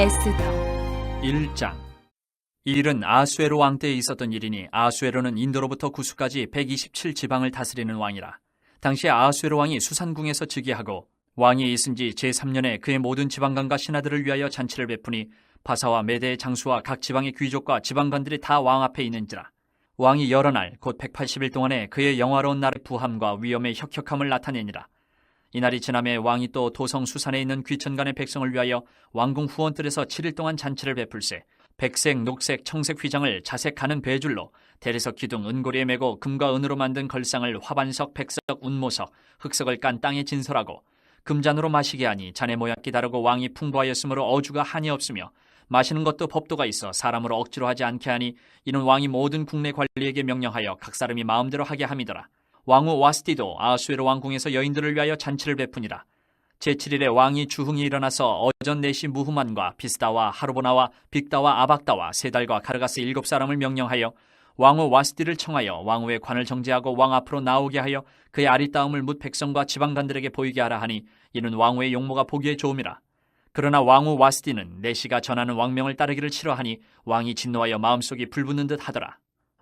에스더 1장 이 일은 아수에로 왕 때에 있었던 일이니 아수에로는 인도로부터 구수까지 127 지방을 다스리는 왕이라. 당시 아수에로 왕이 수산궁에서 즉위하고 왕이 있은 지 제3년에 그의 모든 지방관과 신하들을 위하여 잔치를 베푸니 바사와 메대의 장수와 각 지방의 귀족과 지방관들이 다 왕 앞에 있는지라. 왕이 여러 날 곧 180일 동안에 그의 영화로운 날의 부함과 위엄의 혁혁함을 나타내니라. 이날이 지남에 왕이 또 도성 수산에 있는 귀천간의 백성을 위하여 왕궁 후원뜰에서 7일 동안 잔치를 베풀세 백색, 녹색, 청색 휘장을 자색 가는 배줄로 대리석 기둥 은고리에 메고 금과 은으로 만든 걸상을 화반석, 백석, 운모석, 흑석을 깐 땅에 진설하고 금잔으로 마시게 하니 잔의 모양기 다르고 왕이 풍부하였으므로 어주가 한이 없으며 마시는 것도 법도가 있어 사람으로 억지로 하지 않게 하니 이는 왕이 모든 국내 관리에게 명령하여 각 사람이 마음대로 하게 함이더라. 왕후 와스티도 아수에로 왕궁에서 여인들을 위하여 잔치를 베푸니라. 제7일에 왕이 주흥이 일어나서 어전 내시 무후만과 비스다와 하르보나와 빅다와 아박다와 세달과 가르가스 일곱 사람을 명령하여 왕후 와스티를 청하여 왕후의 관을 정지하고 왕 앞으로 나오게 하여 그의 아리따움을 묻 백성과 지방관들에게 보이게 하라 하니 이는 왕후의 용모가 보기에 좋음이라. 그러나 왕후 와스티는 내시가 전하는 왕명을 따르기를 싫어하니 왕이 진노하여 마음속이 불붙는 듯 하더라.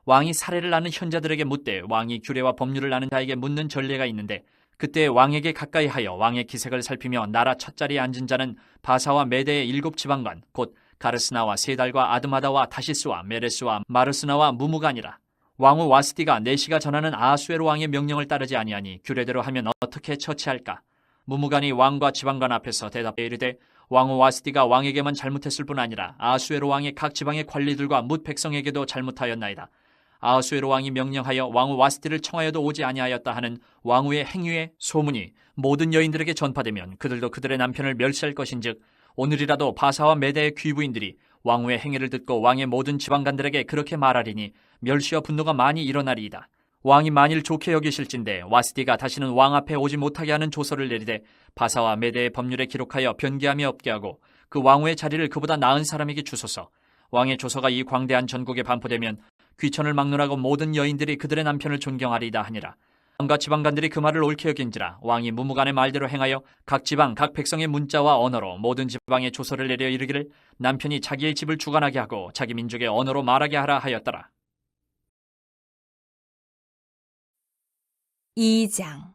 왕이 사례를 아는 현자들에게 묻되 왕이 규례와 법률을 아는 자에게 묻는 전례가 있는데 그때 왕에게 가까이 하여 왕의 기색을 살피며 나라 첫 자리에 앉은 자는 바사와 메대의 일곱 지방관 곧 가르스나와 세달과 아드마다와 다시스와 메레스와 마르스나와 무무간이라. 왕후 와스티가 내시가 전하는 아수에로 왕의 명령을 따르지 아니하니 규례대로 하면 어떻게 처치할까? 무무간이 왕과 지방관 앞에서 대답해 이르되 왕후 와스티가 왕에게만 잘못했을 뿐 아니라 아수에로 왕의 각 지방의 관리들과 뭇 백성에게도 잘못하였나이다 아수에로 왕이 명령하여 왕후 와스티를 청하여도 오지 아니하였다 하는 왕후의 행위의 소문이 모든 여인들에게 전파되면 그들도 그들의 남편을 멸시할 것인즉 오늘이라도 바사와 메대의 귀부인들이 왕후의 행위를 듣고 왕의 모든 지방관들에게 그렇게 말하리니 멸시와 분노가 많이 일어나리이다. 왕이 만일 좋게 여기실진데 와스티가 다시는 왕 앞에 오지 못하게 하는 조서를 내리되 바사와 메대의 법률에 기록하여 변개함이 없게 하고 그 왕후의 자리를 그보다 나은 사람에게 주소서. 왕의 조서가 이 광대한 전국에 반포되면 귀천을 막론하고 모든 여인들이 그들의 남편을 존경하리이다 하니라. 왕과 지방관들이 그 말을 옳게 여긴지라 왕이 무무간의 말대로 행하여 각 지방 각 백성의 문자와 언어로 모든 지방에 조서를 내려 이르기를 남편이 자기의 집을 주관하게 하고 자기 민족의 언어로 말하게 하라 하였더라. 2장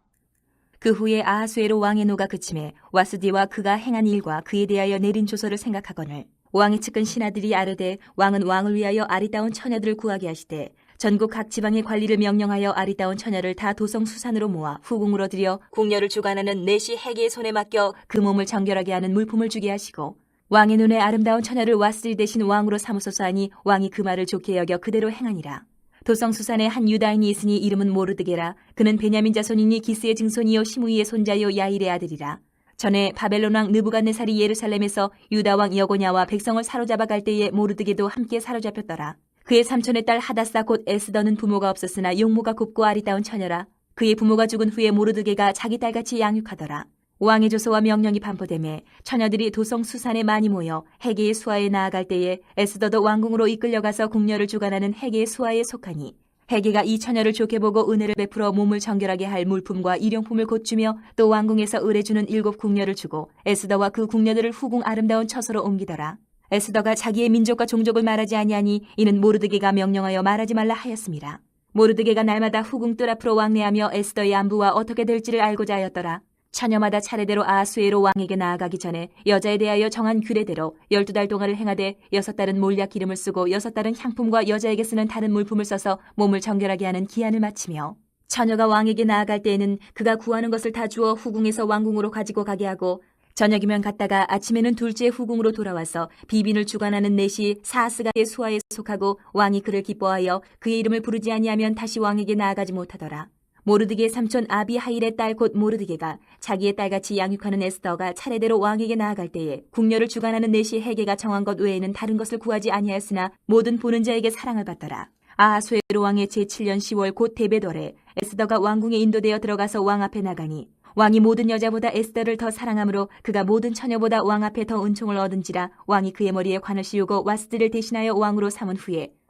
그 후에 아하수에로 왕의 노가 그침에 와스디와 그가 행한 일과 그에 대하여 내린 조서를 생각하거늘 왕의 측근 신하들이 아르되 왕은 왕을 위하여 아리따운 처녀들을 구하게 하시되 전국 각 지방의 관리를 명령하여 아리따운 처녀를 다 도성 수산으로 모아 후궁으로 들여 궁녀를 주관하는 내시 해계의 손에 맡겨 그 몸을 정결하게 하는 물품을 주게 하시고 왕의 눈에 아름다운 처녀를 와스디 대신 왕으로 삼으소서 하니 왕이 그 말을 좋게 여겨 그대로 행하니라. 도성 수산에 한 유다인이 있으니 이름은 모르드게라. 그는 베냐민 자손이니 기스의 증손이요 시므이의 손자요 야일의 아들이라. 전에 바벨론 왕 느부갓네살이 예루살렘에서 유다 왕 여고냐와 백성을 사로잡아 갈 때에 모르드게도 함께 사로잡혔더라. 그의 삼촌의 딸 하다사 곧 에스더는 부모가 없었으나 용모가 곱고 아리따운 처녀라. 그의 부모가 죽은 후에 모르드게가 자기 딸같이 양육하더라. 왕의 조서와 명령이 반포되매 처녀들이 도성 수산에 많이 모여 해계의 수하에 나아갈 때에 에스더도 왕궁으로 이끌려가서 궁녀를 주관하는 해계의 수하에 속하니 해계가 이 처녀를 좋게 보고 은혜를 베풀어 몸을 정결하게 할 물품과 일용품을 곧 주며 또 왕궁에서 의뢰주는 일곱 궁녀를 주고 에스더와 그 궁녀들을 후궁 아름다운 처소로 옮기더라. 에스더가 자기의 민족과 종족을 말하지 아니하니 이는 모르드게가 명령하여 말하지 말라 하였습니다. 모르드게가 날마다 후궁 뜰 앞으로 왕래하며 에스더의 안부와 어떻게 될지를 알고자 하였더라. 처녀마다 차례대로 아수에로 왕에게 나아가기 전에 여자에 대하여 정한 규례대로 열두 달 동안을 행하되 여섯 달은 몰약 기름을 쓰고 여섯 달은 향품과 여자에게 쓰는 다른 물품을 써서 몸을 정결하게 하는 기한을 마치며 처녀가 왕에게 나아갈 때에는 그가 구하는 것을 다 주어 후궁에서 왕궁으로 가지고 가게 하고 저녁이면 갔다가 아침에는 둘째 후궁으로 돌아와서 비빈을 주관하는 넷이 사스가의 수하에 속하고 왕이 그를 기뻐하여 그의 이름을 부르지 아니하면 다시 왕에게 나아가지 못하더라. 모르드게의 삼촌 아비하일의 딸 곧 모르드게가 자기의 딸같이 양육하는 에스더가 차례대로 왕에게 나아갈 때에 궁녀를 주관하는 넷이 해계가 정한 것 외에는 다른 것을 구하지 아니하였으나 모든 보는 자에게 사랑을 받더라. 아하수에로 왕의 제7년 10월 곧 데베돌에 에스더가 왕궁에 인도되어 들어가서 왕 앞에 나가니 왕이 모든 여자보다 에스더를 더 사랑하므로 그가 모든 처녀보다 왕 앞에 더 은총을 얻은지라 왕이 그의 머리에 관을 씌우고 와스드를 대신하여 왕으로 삼은 후에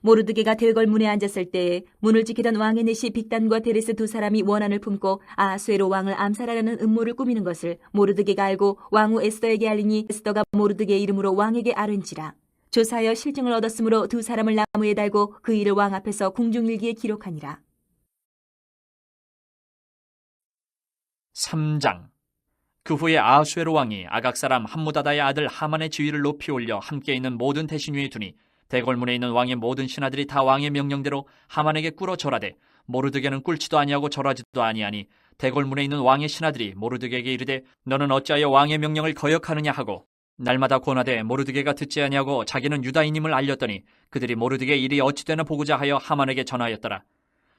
모르드게가 대궐문에 앉았을 때에 문을 지키던 왕의 내시 빅단과 데레스 두 사람이 원한을 품고 아수에로 왕을 암살하려는 음모를 꾸미는 것을 모르드게가 알고 왕후 에스더에게 알리니 에스더가 모르드게의 이름으로 왕에게 아른지라. 조사하여 실증을 얻었으므로 두 사람을 나무에 달고 그 일을 왕 앞에서 궁중일기에 기록하니라. 3장 그 후에 아수에로 왕이 아각 사람 함무다다의 아들 하만의 지위를 높이 올려 함께 있는 모든 대신 위에 두니 대궐문에 있는 왕의 모든 신하들이 다 왕의 명령대로 하만에게 꿇어 절하되 모르드게는 꿇지도 아니하고 절하지도 아니하니 대궐문에 있는 왕의 신하들이 모르드게에게 이르되 너는 어찌하여 왕의 명령을 거역하느냐 하고 날마다 권하되 모르드게가 듣지 아니하고 자기는 유다인임을 알렸더니 그들이 모르드게 일이 어찌 되나 보고자 하여 하만에게 전하였더라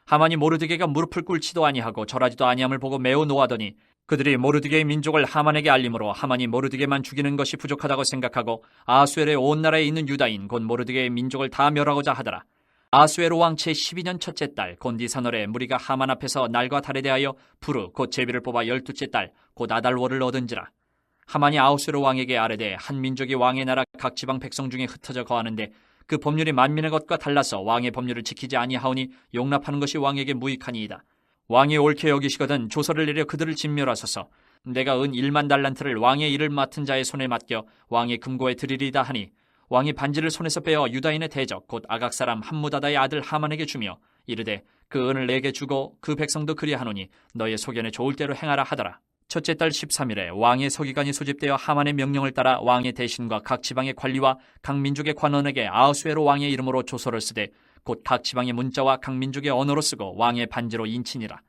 하만이 모르드게가 무릎을 꿇지도 아니하고 절하지도 아니함을 보고 매우 노하더니 그들이 모르드게의 민족을 하만에게 알림으로 하만이 모르드게만 죽이는 것이 부족하다고 생각하고 아수엘의 온 나라에 있는 유다인 곧 모르드게의 민족을 다 멸하고자 하더라. 아수에로 왕채 12년 첫째 달 곤디사널에 무리가 하만 앞에서 날과 달에 대하여 부르 곧 제비를 뽑아 열두째 달 곧 아달월을 얻은지라. 하만이 아우스로 왕에게 아뢰되 한 민족이 왕의 나라 각 지방 백성 중에 흩어져 거하는데 그 법률이 만민의 것과 달라서 왕의 법률을 지키지 아니하오니 용납하는 것이 왕에게 무익하니이다. 왕이 옳게 여기시거든 조서를 내려 그들을 진멸하소서. 내가 은 1만 달란트를 왕의 일을 맡은 자의 손에 맡겨 왕의 금고에 드리리다 하니 왕이 반지를 손에서 빼어 유다인의 대적 곧 아각 사람 함무다다의 아들 하만에게 주며 이르되 그 은을 내게 주고 그 백성도 그리하노니 너의 소견에 좋을 대로 행하라 하더라. 첫째 달 13일에 왕의 서기관이 소집되어 하만의 명령을 따라 왕의 대신과 각 지방의 관리와 각 민족의 관원에게 아우스웨로 왕의 이름으로 조서를 쓰되 곧 각 지방의 문자와 각 민족의 언어로 쓰고 왕의 반지로 인친이라.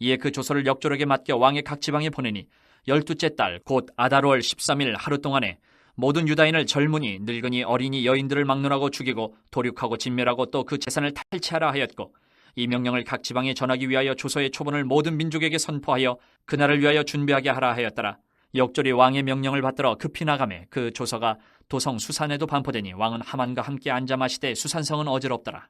이에 그 조서를 역조력에 맡겨 왕의 각 지방에 보내니 열두째 달 곧 아달월 13일 하루 동안에 모든 유다인을 젊은이 늙은이 어린이 여인들을 막론하고 죽이고 도륙하고 진멸하고 또 그 재산을 탈취하라 하였고 이 명령을 각 지방에 전하기 위하여 조서의 초본을 모든 민족에게 선포하여 그날을 위하여 준비하게 하라 하였더라. 역절이 왕의 명령을 받들어 급히 나가매 그 조서가 도성 수산에도 반포되니 왕은 하만과 함께 앉아 마시되 수산성은 어지럽더라.